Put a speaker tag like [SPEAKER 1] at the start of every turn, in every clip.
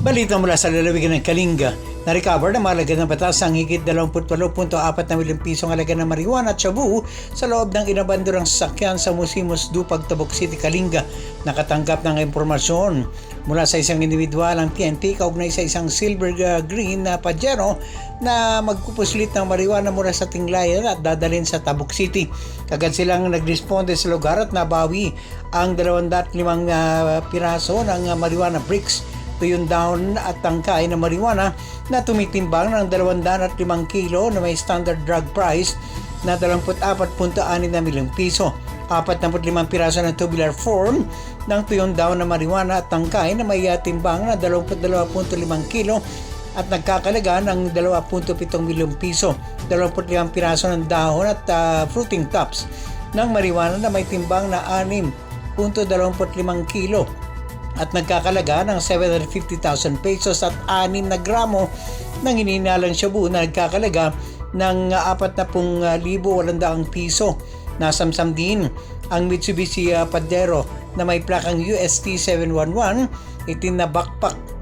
[SPEAKER 1] Balita mula sa lalawigan ng Kalinga, na-recover na malaga ng batas ang higit 28.4 na milyong pisong halaga ng marijuana at shabu sa loob ng inabandurang sasakyan sa Musimos Dupag, Tabuk City, Kalinga. Nakatanggap ng impormasyon mula sa isang individual ang TNT kaugnay sa isang silver uh, green na Pajero na magpupuslit ng marijuana mula sa Tinglayan at dadalhin sa Tabuk City. Kagad silang nagresponde sa lugar at nabawi ang 205 uh, piraso ng uh, marijuana bricks tuyon down at tangkay na marijuana na tumitimbang ng 205 kilo na may standard drug price na 24.6 na milyong piso. 45 piraso ng tubular form ng tuyon down na marijuana at tangkay na may timbang na 22.5 kilo at nagkakalaga ng 2.7 milyong piso. 25 piraso ng dahon at uh, fruiting tops ng marijuana na may timbang na 6.25 kilo at nagkakalaga ng 750,000 pesos at 6 na gramo ng hininalang shabu na nagkakalaga ng 40,800 piso. Nasamsam din ang Mitsubishi uh, Padero na may plakang UST 711, itin na backpack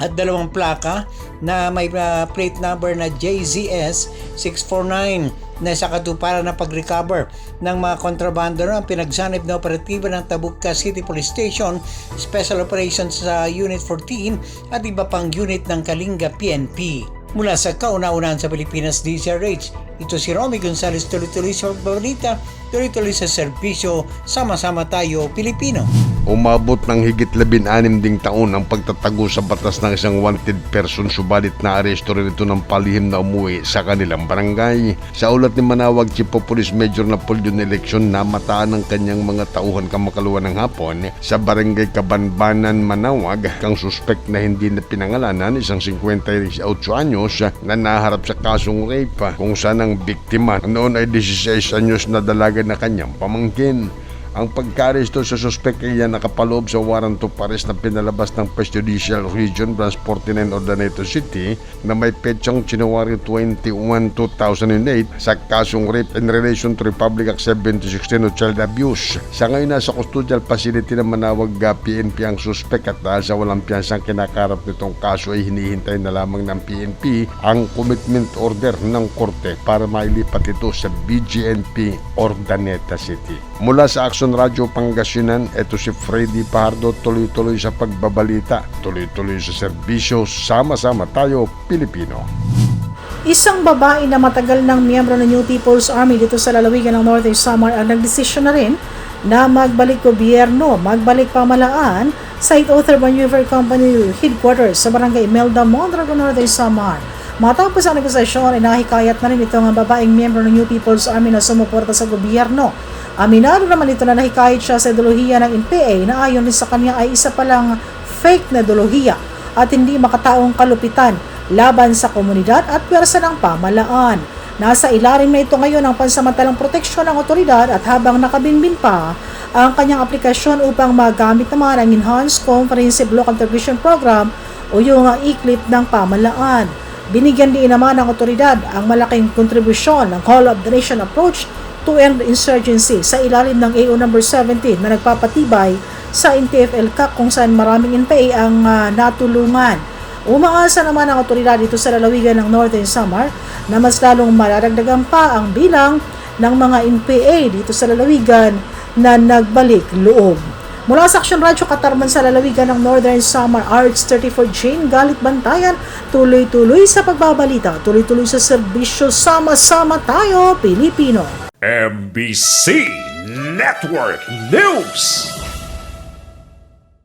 [SPEAKER 1] at dalawang plaka na may uh, plate number na JZS 649 na sa katuparan ng pag-recover ng mga kontrabando ng pinagsanib na operatiba ng Tabuk City Police Station, Special Operations sa Unit 14 at iba pang unit ng Kalinga PNP. Mula sa kauna-unahan sa Pilipinas DCRH, ito si Romy Gonzales tuloy-tuloy sa pagbabalita, tuloy-tuloy sa serbisyo, sama-sama tayo Pilipino.
[SPEAKER 2] Umabot ng higit 16 ding taon ang pagtatago sa batas ng isang wanted person subalit na aresto rin ito ng palihim na umuwi sa kanilang barangay. Sa ulat ni Manawag Chief of Police Major Napoleon Election na mataan ng kanyang mga tauhan kamakaluan ng hapon sa barangay Kabanbanan Manawag kang suspect na hindi na pinangalanan isang 58 anyos na naharap sa kasong rape kung saan ang biktima noon ay 16 anyos na dalaga na kanyang pamangkin. Ang pagkaresto sa suspect ay nakapaloob sa warrant of arrest na pinalabas ng First Judicial Region Branch 49 Ordaneta City na may petsang January 21, 2008 sa kasong rape in relation to Republic Act 7016 o child abuse. Sa ngayon nasa custodial facility na manawag PNP ang suspect at dahil sa walang piyansang kinakarap nitong kaso ay hinihintay na lamang ng PNP ang commitment order ng korte para mailipat ito sa BGNP Ordaneta City. Mula sa Action Radio Pangasinan, ito si Freddy Pardo tuloy-tuloy sa pagbabalita, tuloy-tuloy sa serbisyo, sama-sama tayo Pilipino.
[SPEAKER 3] Isang babae na matagal ng miyembro ng New People's Army dito sa lalawigan ng Northern Samar ang nagdesisyon na rin na magbalik gobyerno, magbalik pamalaan sa Ether Maneuver Company headquarters sa barangay Melda, Mondragon, Northern Samar. Matapos ang negosasyon, inahikayat na rin ito ang babaeng miyembro ng New People's Army na sumuporta sa gobyerno. Aminado naman ito na nahikayat siya sa ideolohiya ng NPA na ayon sa kanya ay isa palang fake na ideolohiya at hindi makataong kalupitan laban sa komunidad at pwersa ng pamalaan. Nasa ilalim na ito ngayon ang pansamantalang proteksyon ng otoridad at habang nakabinbin pa ang kanyang aplikasyon upang magamit naman ang Enhanced Comprehensive Local Integration Program o yung iklit ng pamalaan. Binigyan din naman ng otoridad ang malaking kontribusyon ng Call of the Nation approach to end insurgency sa ilalim ng AO number 17 na nagpapatibay sa NTFL CAC kung saan maraming NPA ang uh, natulungan. Umaasa naman ang otoridad dito sa lalawigan ng Northern Samar na mas lalong mararagdagan pa ang bilang ng mga NPA dito sa lalawigan na nagbalik loob. Mula sa Action Radio Katarman sa lalawigan ng Northern Samar Arts 34 Jane Galit Bantayan, tuloy-tuloy sa pagbabalita, tuloy-tuloy sa serbisyo, sama-sama tayo, Pilipino.
[SPEAKER 4] MBC Network News.